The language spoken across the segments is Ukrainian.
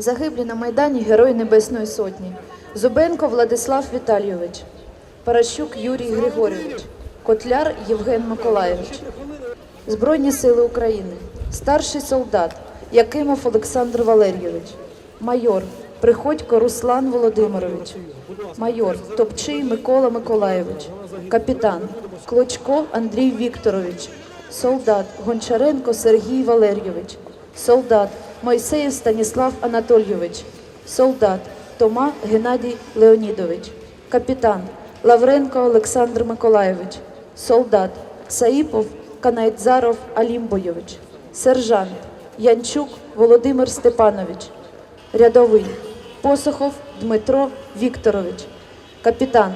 Загиблі на Майдані Герой Небесної Сотні. Зубенко Владислав Віталійович. Паращук Юрій Григорійович. Котляр Євген Миколайович. Збройні сили України. Старший солдат Якимов Олександр Валерійович. Майор Приходько Руслан Володимирович. Майор Топчий Микола Миколайович. Капітан Клочко Андрій Вікторович. Солдат Гончаренко Сергій Валерійович. Солдат Мойсеєв Станіслав Анатолійович. Солдат Тома Геннадій Леонідович. Капітан Лавренко Олександр Миколайович. Солдат Саїпов Канайдзаров Алімбойович. Сержант Янчук Володимир Степанович. Рядовий Посохов Дмитро Вікторович. Капітан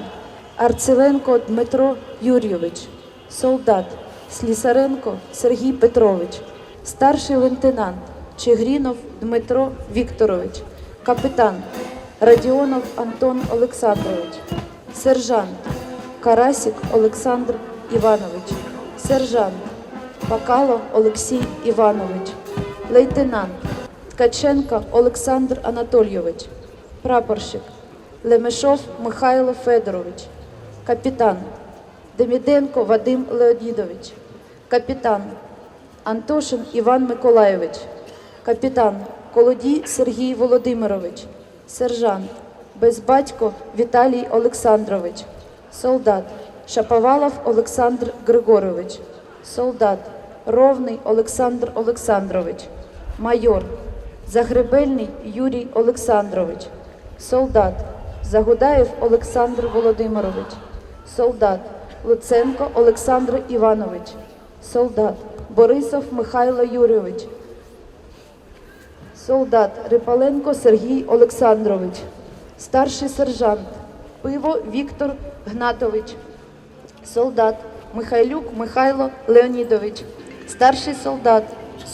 Арцеленко Дмитро Юрійович. Солдат Слісаренко Сергій Петрович. Старший лейтенант Чигрінов Дмитро Вікторович. Капітан Радіонов Антон Олександрович. Сержант Карасік Олександр Іванович. Сержант Пакало Олексій Іванович. Лейтенант Ткаченко Олександр Анатолійович. Прапорщик Лемешов Михайло Федорович. Капітан Деміденко Вадим Леонідович. Капітан Антошин Іван Миколайович. Капітан Колодій Сергій Володимирович. Сержант Безбатько Віталій Олександрович. Солдат Шаповалов Олександр Григорович. Солдат Ровний Олександр Олександрович. Майор Загребельний Юрій Олександрович. Солдат Загудаєв Олександр Володимирович. Солдат Луценко Олександр Іванович. Солдат Борисов Михайло Юрійович. Солдат Рипаленко Сергій Олександрович. Старший сержант Пиво Віктор Гнатович. Солдат Михайлюк Михайло Леонідович. Старший солдат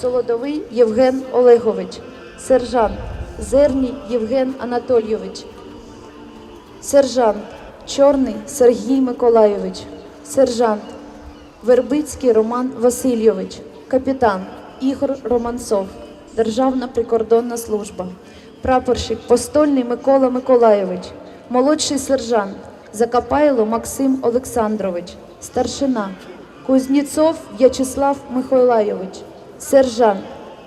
Солодовий Євген Олегович. Сержант Зерній Євген Анатолійович. Сержант Чорний Сергій Миколайович. Сержант Вербицький Роман Васильович. Капітан Ігор Романцов. Державна прикордонна служба. Прапорщик Постольний Микола Миколайович. Молодший сержант Закапайло Максим Олександрович. Старшина Кузнєцов В'ячеслав Миколайович. Сержант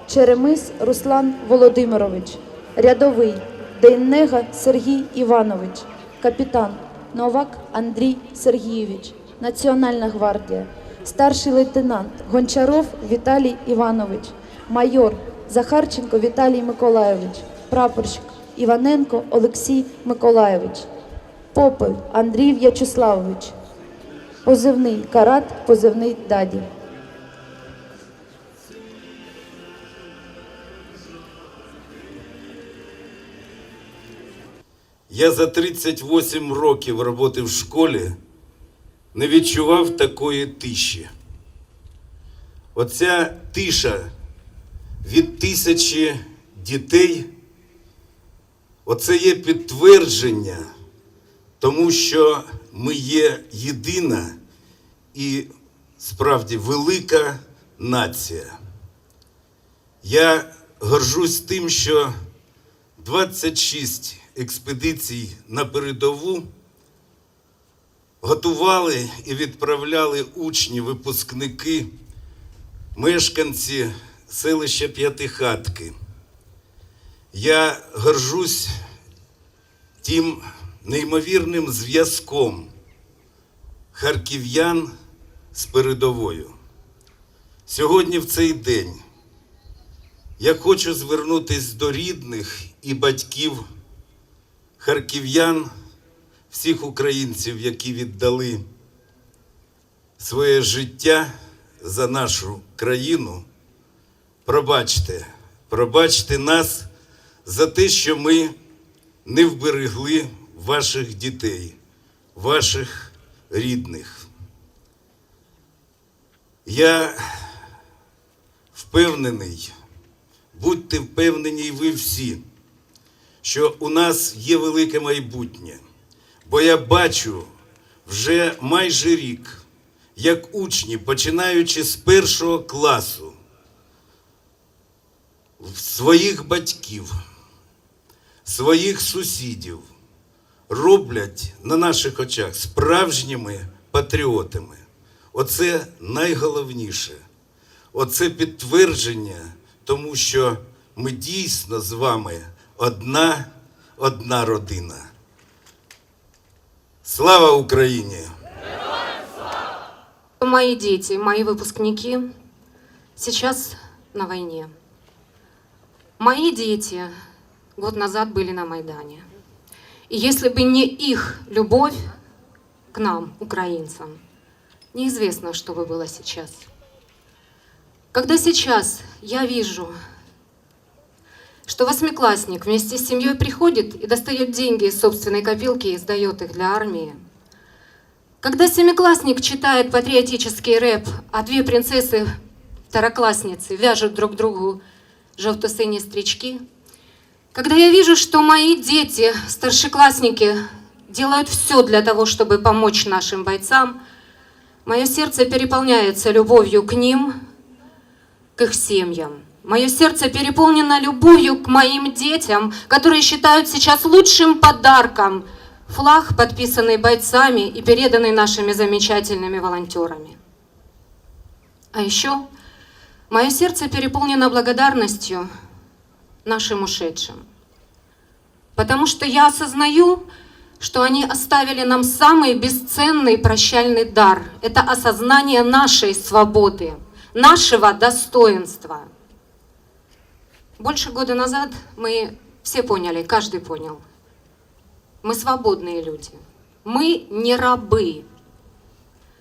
Черемис Руслан Володимирович. Рядовий Дейнега Сергій Іванович. Капітан Новак Андрій Сергійович. Національна гвардія. Старший лейтенант Гончаров Віталій Іванович. Майор Захарченко Віталій Миколайович. Прапорщик Іваненко Олексій Миколайович. Попель Андрій В'ячеславович. Позивний Карат, позивний Даді. Я за 38 років роботи в школі не відчував такої тиші. Оця тиша від тисячі дітей, оце є підтвердження, тому що ми є єдина і справді велика нація. Я горжусь тим, що 26 експедицій на передову готували і відправляли учні, випускники, мешканці селища П'ятихатки. Я горжусь тим неймовірним зв'язком харків'ян з передовою. Сьогодні в цей день я хочу звернутися до рідних і батьків харків'ян, всіх українців, які віддали своє життя за нашу країну. Пробачте, пробачте нас за те, що ми не вберегли ваших дітей, ваших рідних. Я впевнений, будьте впевнені і ви всі, що у нас є велике майбутнє. Бо я бачу вже майже рік, як учні, починаючи з першого класу, своїх батьків своїх сусідів роблять на наших очах справжніми патріотами. Оце найголовніше. Оце підтвердження, тому що ми дійсно з вами одна, одна родина. Слава Україні! Мои дети, мои выпускники сейчас на войне. Мои дети год назад были на Майдане. И если бы не их любовь к нам, украинцам, неизвестно, что бы было сейчас. Когда сейчас я вижу, что восьмиклассник вместе с семьей приходит и достает деньги из собственной копилки и сдает их для армии, когда семиклассник читает патриотический рэп, а две принцессы, второклассницы, вяжут друг другу желто-синие стрички, когда я вижу, что мои дети, старшеклассники, делают все для того, чтобы помочь нашим бойцам, мое сердце переполняется любовью к ним, к их семьям. Мое сердце переполнено любовью к моим детям, которые считают сейчас лучшим подарком флаг, подписанный бойцами и переданный нашими замечательными волонтерами. А еще мое сердце переполнено благодарностью нашим ушедшим. Потому что я осознаю, что они оставили нам самый бесценный прощальный дар. Это осознание нашей свободы, нашего достоинства. Больше года назад мы все поняли, каждый понял. Мы свободные люди. Мы не рабы.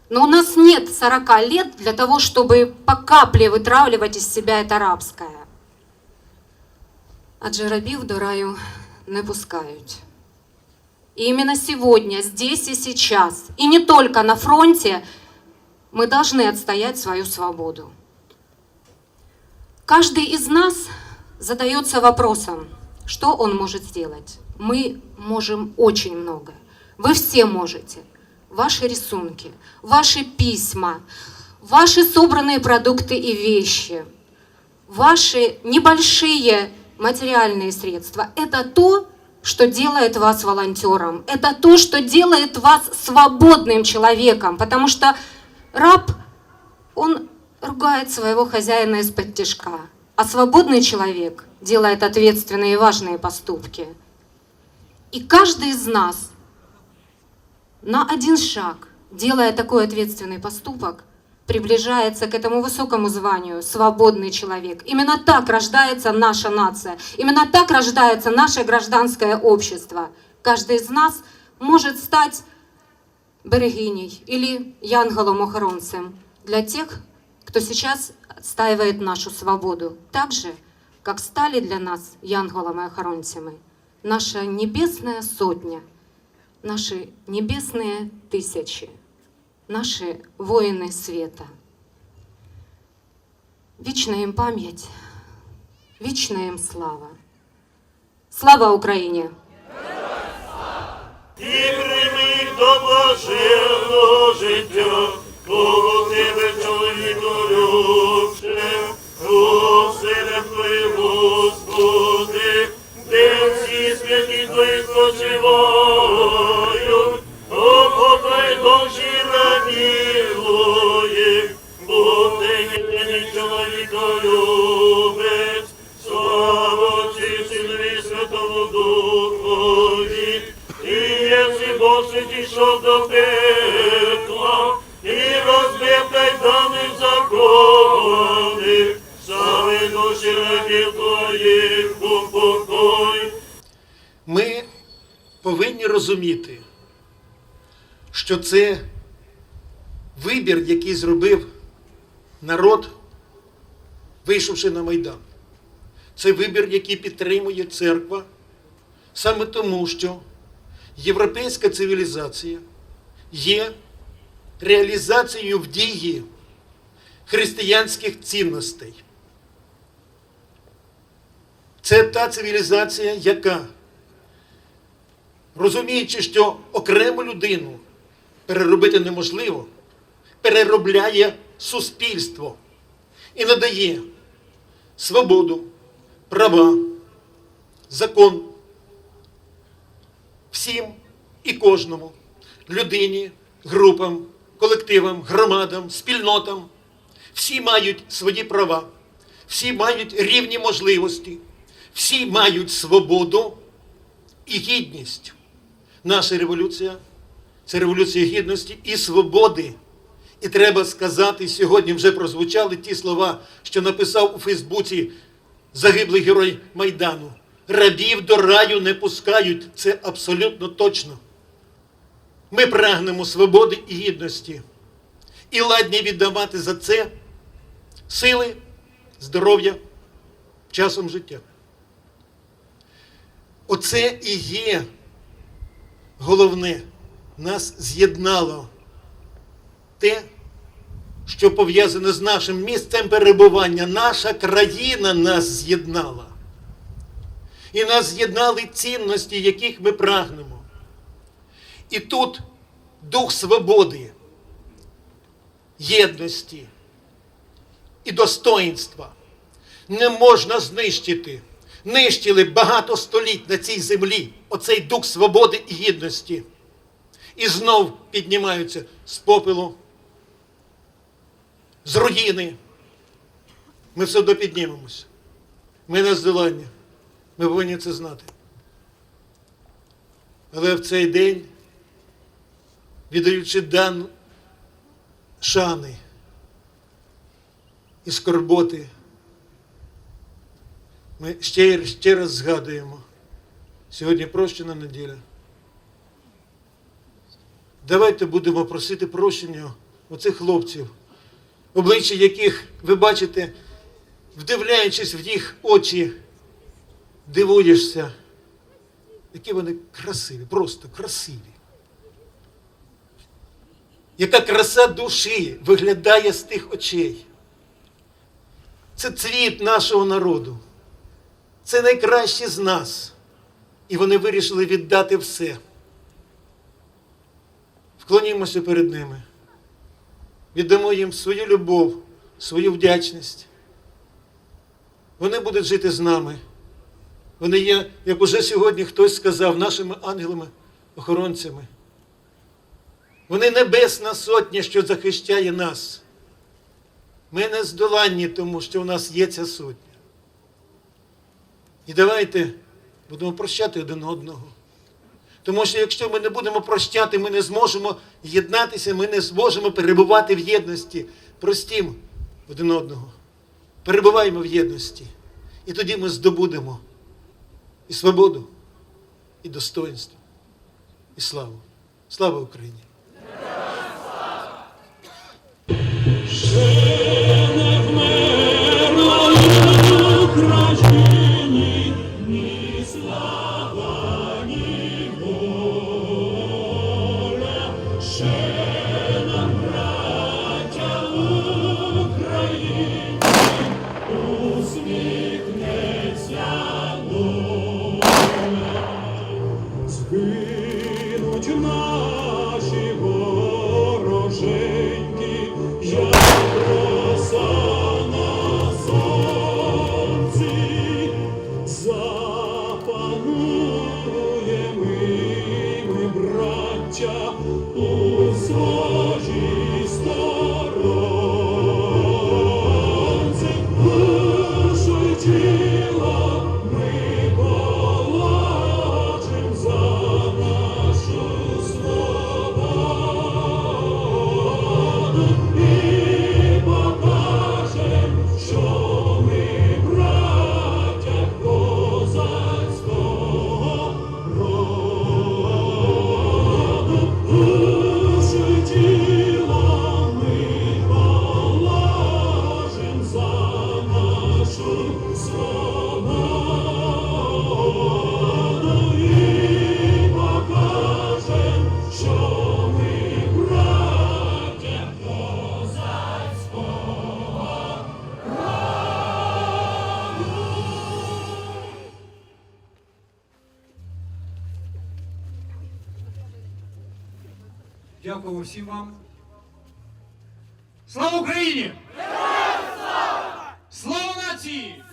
Но у нас нет 40 лет для того, чтобы по капле вытравливать из себя это рабское. Адже рабів до раю не пускають. И именно сегодня, здесь и сейчас, и не только на фронте, мы должны отстоять свою свободу. Каждый из нас задается вопросом, что он может сделать. Мы можем очень много. Вы все можете. Ваши рисунки, ваши письма, ваши собранные продукты и вещи, ваши небольшие материальные средства – это то, что делает вас волонтером. Это то, что делает вас свободным человеком. Потому что раб, он ругает своего хозяина из-под тяжка. А свободный человек делает ответственные и важные поступки. И каждый из нас на один шаг, делая такой ответственный поступок, приближается к этому высокому званию свободный человек. Именно так рождается наша нация. Именно так рождается наше гражданское общество. Каждый из нас может стать берегиней или янголом-охоронцем для тех, кто сейчас отстаивает нашу свободу. Так же, как стали для нас янголами-охоронцами наша небесная сотня, наши небесные тысячи, наши воины света. Вечная им память, вечная им слава. Слава Україні! І прийми до блаженного життя, всі святі твої спочивають, о покой душі раділує, бо ти не чоловіка що це вибір, який зробив народ, вийшовши на Майдан. Це вибір, який підтримує церква, саме тому, що європейська цивілізація є реалізацією в дії християнських цінностей. Це та цивілізація, яка розуміючи, що окрему людину переробити неможливо, переробляє суспільство і надає свободу, права, закон, всім і кожному людині, групам, колективам, громадам, спільнотам. Всі мають свої права, всі мають рівні можливості, всі мають свободу і гідність. Наша революція це революція гідності і свободи. І треба сказати, сьогодні вже прозвучали ті слова, що написав у Фейсбуці загиблий герой Майдану. Рабів до раю не пускають. Це абсолютно точно. Ми прагнемо свободи і гідності. І ладні віддавати за це сили, здоров'я, часом життя. Оце і є головне. Нас з'єднало те, що пов'язане з нашим місцем перебування. Наша країна нас з'єднала. І нас з'єднали цінності, яких ми прагнемо. І тут дух свободи, єдності і достоїнства не можна знищити. Нищили багато століть на цій землі оцей дух свободи і гідності. І знов піднімаються з попелу, з руїни. Ми все одно піднімемося. Ми не здолання. Ми повинні це знати. Але в цей день, віддаючи дан шани і скорботи, ми ще, ще раз згадуємо. Сьогодні прощена неділя. Давайте будемо просити прощення у цих хлопців, обличчя яких ви бачите, вдивляючись в їх очі, дивуєшся, які вони красиві, просто красиві. Яка краса душі виглядає з тих очей. Це цвіт нашого народу. Це найкращі з нас. І вони вирішили віддати все. Вклонімося перед ними. Віддамо їм свою любов, свою вдячність. Вони будуть жити з нами. Вони є, як уже сьогодні хтось сказав, нашими ангелами-охоронцями. Вони небесна сотня, що захищає нас. Ми не здоланні, тому що у нас є ця сотня. І давайте будемо прощати один одного. Тому що якщо ми не будемо прощати, ми не зможемо єднатися, ми не зможемо перебувати в єдності. Простім один одного. Перебуваємо в єдності. І тоді ми здобудемо і свободу, і достоинство, і славу. Слава Україні! Дякую всім вам. Слава Україні! Слава нації!